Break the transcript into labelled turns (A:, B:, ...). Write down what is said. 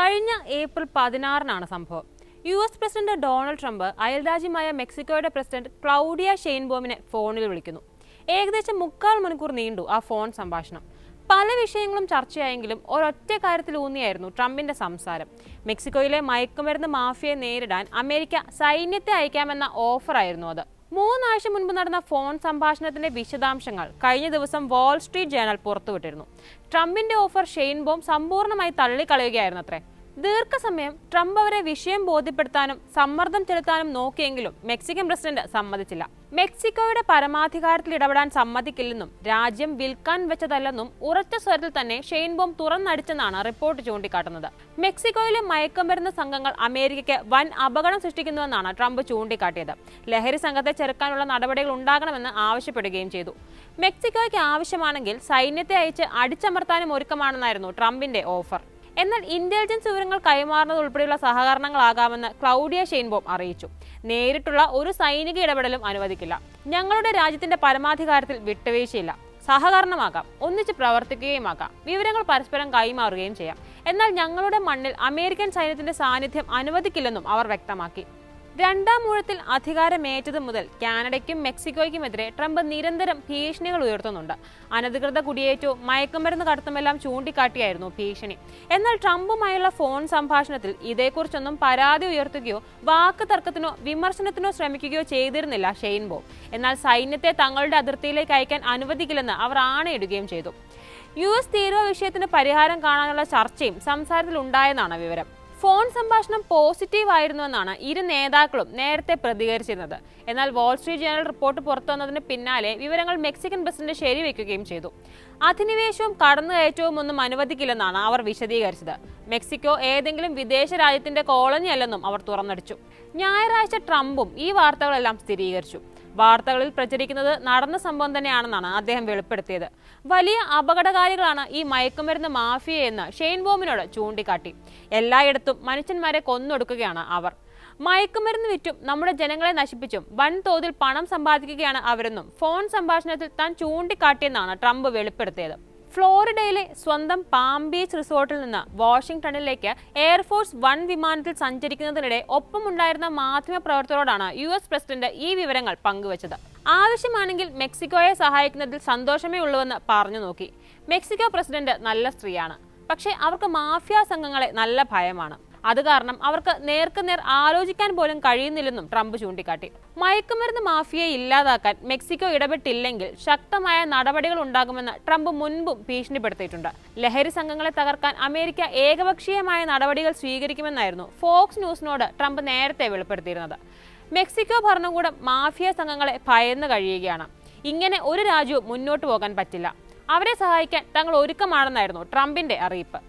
A: കഴിഞ്ഞ ഏപ്രിൽ പതിനാറിനാണ് സംഭവം. U S president Donald Trump അയൽരാജ്യമായ മെക്സിക്കോയുടെ പ്രസിഡന്റ് ക്ലൗഡിയ ഷെയ്ൻബോമിനെ ഫോണിൽ വിളിക്കുന്നു. ഏകദേശം മുക്കാൽ മണിക്കൂർ നീണ്ടു ആ ഫോൺ സംഭാഷണം. പല വിഷയങ്ങളും ചർച്ചയായെങ്കിലും ഒരൊറ്റ കാര്യത്തിൽ ഊന്നിയായിരുന്നു ട്രംപിന്റെ സംസാരം. മെക്സിക്കോയിലെ മയക്കുമരുന്ന് മാഫിയയെ നേരിടാൻ അമേരിക്ക സൈന്യത്തെ അയക്കാമെന്ന ഓഫറായിരുന്നു അത്. മൂന്നാഴ്ച മുൻപ് നടന്ന ഫോൺ സംഭാഷണത്തിന്റെ വിശദാംശങ്ങൾ കഴിഞ്ഞ ദിവസം വാൾ സ്ട്രീറ്റ് ജേണൽ പുറത്തുവിട്ടിരുന്നു. ട്രംപിന്റെ ഓഫർ ഷെയ്ൻബോം സമ്പൂർണമായി തള്ളിക്കളയുകയായിരുന്നു അത്രേ ദീർഘസമയം ട്രംപ് അവരെ വിഷയം ബോധ്യപ്പെടുത്താനും സമ്മർദ്ദം ചെലുത്താനും നോക്കിയെങ്കിലും മെക്സിക്കൻ പ്രസിഡന്റ് സമ്മതിച്ചില്ല. മെക്സിക്കോയുടെ പരമാധികാരത്തിൽ ഇടപെടാൻ സമ്മതിക്കില്ലെന്നും രാജ്യം വിൽക്കാൻ വെച്ചതല്ലെന്നും ഉറച്ച സ്വരത്തിൽ തന്നെ ഷെയ്ൻബോം തുറന്നടിച്ചെന്നാണ് റിപ്പോർട്ട് ചൂണ്ടിക്കാട്ടുന്നത്. മെക്സിക്കോയിലെ മയക്കുമരുന്ന് സംഘങ്ങൾ അമേരിക്കയ്ക്ക് വൻ അപകടം സൃഷ്ടിക്കുന്നുവെന്നാണ് ട്രംപ് ചൂണ്ടിക്കാട്ടിയത്. ലഹരി സംഘത്തെ ചെറുക്കാനുള്ള നടപടികൾ ഉണ്ടാകണമെന്ന് ആവശ്യപ്പെടുകയും ചെയ്തു. മെക്സിക്കോയ്ക്ക് ആവശ്യമാണെങ്കിൽ സൈന്യത്തെ അയച്ച് അടിച്ചമർത്താനും ഒരുക്കമാണെന്നായിരുന്നു ട്രംപിന്റെ ഓഫർ. എന്നാൽ ഇന്റലിജൻസ് വിവരങ്ങൾ കൈമാറുന്നത് ഉൾപ്പെടെയുള്ള സഹകരണങ്ങളാകാമെന്ന് ക്ലൗഡിയ ഷെയിൻബോം അറിയിച്ചു. നേരിട്ടുള്ള ഒരു സൈനിക ഇടപെടലും അനുവദിക്കില്ല. ഞങ്ങളുടെ രാജ്യത്തിന്റെ പരമാധികാരത്തിൽ വിട്ടുവീഴ്ചയില്ല. സഹകരണമാകാം ഒന്നിച്ച് പ്രവർത്തിക്കുകയുമാകാം വിവരങ്ങൾ പരസ്പരം കൈമാറുകയും ചെയ്യാം. എന്നാൽ ഞങ്ങളുടെ മണ്ണിൽ അമേരിക്കൻ സൈന്യത്തിന്റെ സാന്നിധ്യം അനുവദിക്കില്ലെന്നും അവർ വ്യക്തമാക്കി. രണ്ടാം ഊഴത്തിൽ അധികാരമേറ്റത് മുതൽ കാനഡയ്ക്കും മെക്സിക്കോയ്ക്കുമെതിരെ ട്രംപ് നിരന്തരം ഭീഷണികൾ ഉയർത്തുന്നുണ്ട്. അനധികൃത കുടിയേറ്റവും മയക്കുമരുന്ന് കടത്തുമെല്ലാം ചൂണ്ടിക്കാട്ടിയായിരുന്നു ഭീഷണി. എന്നാൽ ട്രംപുമായുള്ള ഫോൺ സംഭാഷണത്തിൽ ഇതേക്കുറിച്ചൊന്നും പരാതി ഉയർത്തുകയോ വാക്ക് തർക്കത്തിനോ വിമർശനത്തിനോ ശ്രമിക്കുകയോ ചെയ്തിരുന്നില്ല ഷെയ്ൻബോ എന്നാൽ സൈന്യത്തെ തങ്ങളുടെ അതിർത്തിയിലേക്ക് അയക്കാൻ അനുവദിക്കില്ലെന്ന് അവർ ആണയിടുകയും ചെയ്തു. യു എസ് തീരുവ വിഷയത്തിന് പരിഹാരം കാണാനുള്ള ചർച്ചയും സംസാരത്തിൽ ഉണ്ടായെന്നാണ് വിവരം. ഫോൺ സംഭാഷണം പോസിറ്റീവ് ആയിരുന്നുവെന്നാണ് ഇരു നേതാക്കളും നേരത്തെ പ്രതികരിച്ചിരുന്നത്. എന്നാൽ വാൾസ്ട്രീറ്റ് ജേണൽ റിപ്പോർട്ട് പുറത്തുവന്നതിന് പിന്നാലെ വിവരങ്ങൾ മെക്സിക്കൻ പ്രസിഡന്റ് ശരിവെക്കുകയും ചെയ്തു. അധിനിവേശവും കടന്നുകയറ്റവും ഒന്നും അനുവദിക്കില്ലെന്നാണ് അവർ വിശദീകരിച്ചത്. മെക്സിക്കോ ഏതെങ്കിലും വിദേശ രാജ്യത്തിന്റെ കോളനി അല്ലെന്നും അവർ തുറന്നടിച്ചു. ഞായറാഴ്ച ട്രംപും ഈ വാർത്തകളെല്ലാം സ്ഥിരീകരിച്ചു. വാർത്തകളിൽ പ്രചരിക്കുന്നത് നടന്ന സംഭവം തന്നെയാണെന്നാണ് അദ്ദേഹം വെളിപ്പെടുത്തിയത്. വലിയ അപകടകാരികളാണ് ഈ മയക്കുമരുന്ന് മാഫിയ എന്ന് ഷെയ്ൻ ബോമിനോട് ചൂണ്ടിക്കാട്ടി. എല്ലായിടത്തും മനുഷ്യന്മാരെ കൊന്നൊടുക്കുകയാണ് അവർ. മയക്കുമരുന്ന് വിറ്റും നമ്മുടെ ജനങ്ങളെ നശിപ്പിച്ചും വൻതോതിൽ പണം സമ്പാദിക്കുകയാണ് അവരെന്നും ഫോൺ സംഭാഷണത്തിൽ താൻ ചൂണ്ടിക്കാട്ടിയെന്നാണ് ട്രംപ് വെളിപ്പെടുത്തിയത്. ഫ്ലോറിഡയിലെ സ്വന്തം പാം ബീച്ച് റിസോർട്ടിൽ നിന്ന് വാഷിംഗ്ടണിലേക്ക് എയർഫോഴ്സ് വൺ വിമാനത്തിൽ സഞ്ചരിക്കുന്നതിനിടെ ഒപ്പമുണ്ടായിരുന്ന മാധ്യമപ്രവർത്തകരോടാണ് യു എസ് പ്രസിഡന്റ് ഈ വിവരങ്ങൾ പങ്കുവച്ചത്. ആവശ്യമാണെങ്കിൽ മെക്സിക്കോയെ സഹായിക്കുന്നതിൽ സന്തോഷമേ ഉള്ളൂവെന്ന് പറഞ്ഞു നോക്കി. മെക്സിക്കോ പ്രസിഡന്റ് നല്ല സ്ത്രീയാണ്. പക്ഷേ അവർക്ക് മാഫിയ സംഘങ്ങളെ നല്ല ഭയമാണ്. അത് കാരണം അവർക്ക് നേർക്കുനേർ ആലോചിക്കാൻ പോലും കഴിയുന്നില്ലെന്നും ട്രംപ് ചൂണ്ടിക്കാട്ടി. മയക്കുമരുന്ന് മാഫിയയെ ഇല്ലാതാക്കാൻ മെക്സിക്കോ ഇടപെട്ടില്ലെങ്കിൽ ശക്തമായ നടപടികൾ ഉണ്ടാകുമെന്ന് ട്രംപ് മുൻപും ഭീഷണിപ്പെടുത്തിയിട്ടുണ്ട്. ലഹരി സംഘങ്ങളെ തകർക്കാൻ അമേരിക്ക ഏകപക്ഷീയമായ നടപടികൾ സ്വീകരിക്കുമെന്നായിരുന്നു ഫോക്സ് ന്യൂസിനോട് ട്രംപ് നേരത്തെ വെളിപ്പെടുത്തിയിരുന്നത്. മെക്സിക്കോ ഭരണകൂടം മാഫിയ സംഘങ്ങളെ ഭയന്ന് കഴിയുകയാണ്. ഇങ്ങനെ ഒരു രാജ്യവും മുന്നോട്ട് പോകാൻ പറ്റില്ല. അവരെ സഹായിക്കാൻ തങ്ങൾ ഒരുക്കമാണെന്നായിരുന്നു ട്രംപിന്റെ അറിയിപ്പ്.